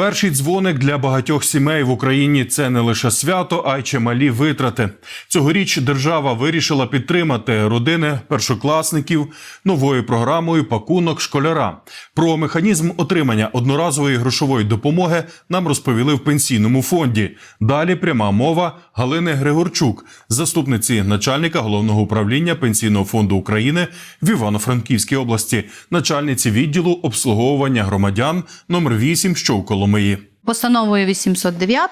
Перший дзвоник для багатьох сімей в Україні це не лише свято, а й чималі витрати. Цьогоріч держава вирішила підтримати родини першокласників новою програмою Пакунок школяра. Про механізм отримання одноразової грошової допомоги нам розповіли в пенсійному фонді. Далі пряма мова Галини Григорчук, заступниці начальника головного управління пенсійного фонду України в Івано-Франківській області, начальниці відділу обслуговування громадян номер 8, що у Коломиї. Постановою 809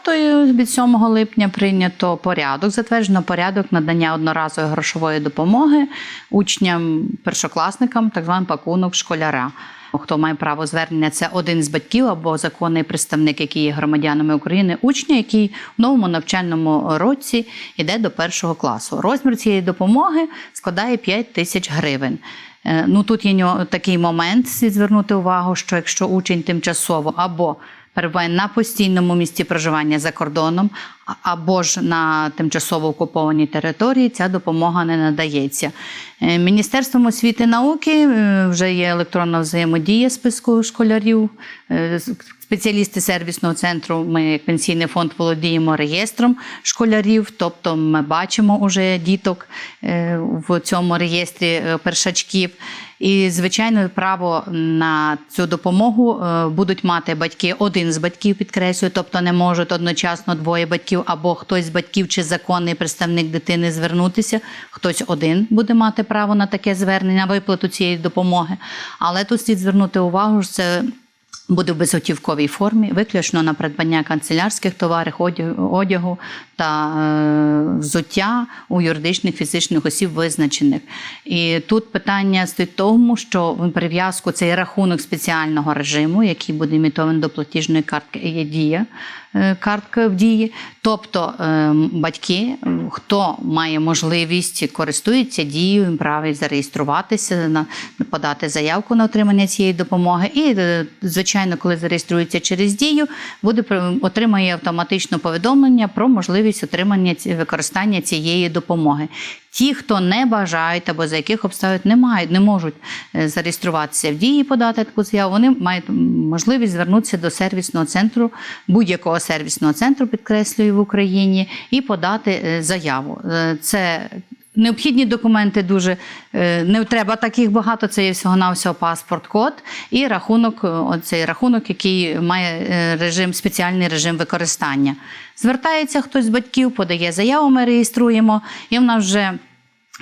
від 7 липня прийнято порядок, затверджено порядок надання одноразової грошової допомоги учням, першокласникам, так званий пакунок школяра. Хто має право звернення, це один з батьків або законний представник, який є громадянами України, учня, який в новому навчальному році йде до першого класу. Розмір цієї допомоги складає 5 тисяч гривень. Е, Ну тут є такий момент, звернути увагу, що якщо учень тимчасово або перебуває на постійному місці проживання за кордоном, або ж на тимчасово окупованій території, ця допомога не надається. Е, Міністерством освіти і науки е, вже є електронна взаємодія списку школярів. Е, Спеціалісти сервісного центру, ми як пенсійний фонд володіємо реєстром школярів, тобто ми бачимо уже діток в цьому реєстрі першачків. І, звичайно, право на цю допомогу е, будуть мати батьки, один з батьків підкреслюю, тобто не можуть одночасно двоє батьків або хтось з батьків чи законний представник дитини звернутися. Хтось один буде мати право на таке звернення, виплату цієї допомоги. Але тут слід звернути увагу, що це буде в безготівковій формі, виключно на придбання канцелярських товарів, одягу, та е, взуття у юридичних фізичних осіб визначених. І тут питання стоїть тому, що в прив'язку цей рахунок спеціального режиму, який буде імітований до платіжної картки, є дія. Е, Картка в дії, тобто е, батьки, хто має можливість користується дією, право зареєструватися, подати заявку на отримання цієї допомоги. І, е, звичайно, коли зареєструється через дію, буде отримає автоматично повідомлення про можливість отримання використання цієї допомоги. Ті, хто не бажають або за яких обставин не мають, не можуть зареєструватися в дії, подати таку заяву, вони мають можливість звернутися до сервісного центру, будь-якого сервісного центру, підкреслюю в Україні, і подати е, заяву. Е, Це Необхідні документи дуже е, не треба таких багато. Це є всього навсього паспорт-код і рахунок, оцей рахунок, який має режим, спеціальний режим використання. Звертається хтось з батьків, подає заяву, ми реєструємо, і в нас вже.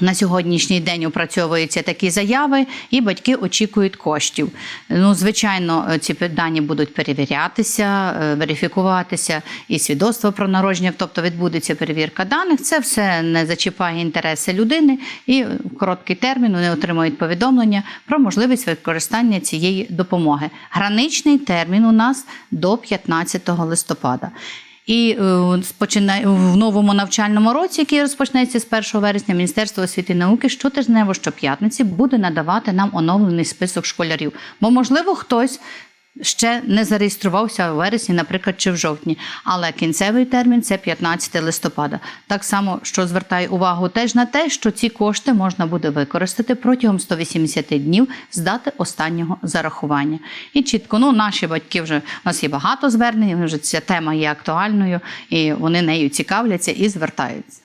На сьогоднішній день опрацьовуються такі заяви, і батьки очікують коштів. Ну, звичайно, ці дані будуть перевірятися, е, верифікуватися, і свідоцтво про народження, тобто відбудеться перевірка даних. Це все не зачіпає інтереси людини, і в короткий термін вони отримують повідомлення про можливість використання цієї допомоги. Граничний термін у нас до 15 листопада. І е, в новому навчальному році, який розпочнеться з 1 вересня, Міністерство освіти і науки щотижнево щоп'ятниці буде надавати нам оновлений список школярів. Бо, можливо, хтось ще не зареєструвався у вересні, наприклад, чи в жовтні, але кінцевий термін це 15 листопада. Так само, що звертаю увагу теж на те, що ці кошти можна буде використати протягом 180 днів з дати останнього зарахування. І чітко, ну наші батьки вже у нас є багато звернень, вже ця тема є актуальною, і вони нею цікавляться і звертаються.